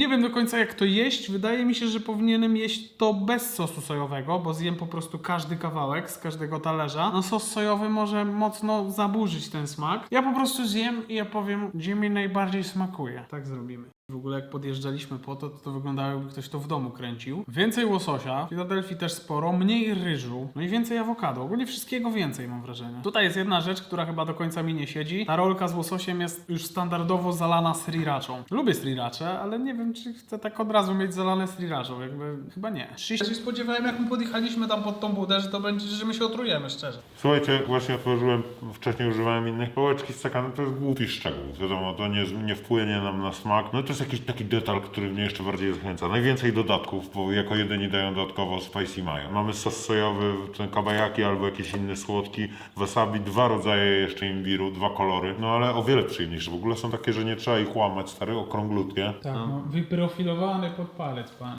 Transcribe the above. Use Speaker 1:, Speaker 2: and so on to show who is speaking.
Speaker 1: Nie wiem do końca jak to jeść. Wydaje mi się, że powinienem jeść to bez sosu sojowego, bo zjem po prostu każdy kawałek z każdego talerza. No sos sojowy może mocno zaburzyć ten smak. Ja po prostu zjem i ja powiem, gdzie mi najbardziej smakuje. Tak zrobimy. W ogóle jak podjeżdżaliśmy po to, to, to wyglądało jakby ktoś to w domu kręcił. Więcej łososia, w Filadelfii też sporo, mniej ryżu, no i więcej awokado. Ogólnie wszystkiego więcej mam wrażenie. Tutaj jest jedna rzecz, która chyba do końca mi nie siedzi. Ta rolka z łososiem jest już standardowo zalana sriraczą. Lubię sriracze, ale nie wiem czy chcę tak od razu mieć zalane sriraczą, jakby chyba nie. Ja się spodziewałem jak my podjechaliśmy tam pod tą budę, że to będzie, że my się otrujemy szczerze.
Speaker 2: Słuchajcie, właśnie otworzyłem, wcześniej używałem innych pałeczki z sakanem, to jest głupi szczegół. Wiadomo, to nie, nie wpłynie nam na smak. No to jest jakiś taki detal, który mnie jeszcze bardziej zachęca. Najwięcej dodatków, bo jako jedyni dają dodatkowo spicy mayo. Mamy sos sojowy, ten kabajaki albo jakiś inny słodki, wasabi, dwa rodzaje jeszcze imbiru, dwa kolory. No ale o wiele przyjemniejsze. W ogóle są takie, że nie trzeba ich łamać, stary, okrąglutkie.
Speaker 1: Tak, no, wyprofilowany pod palec pan.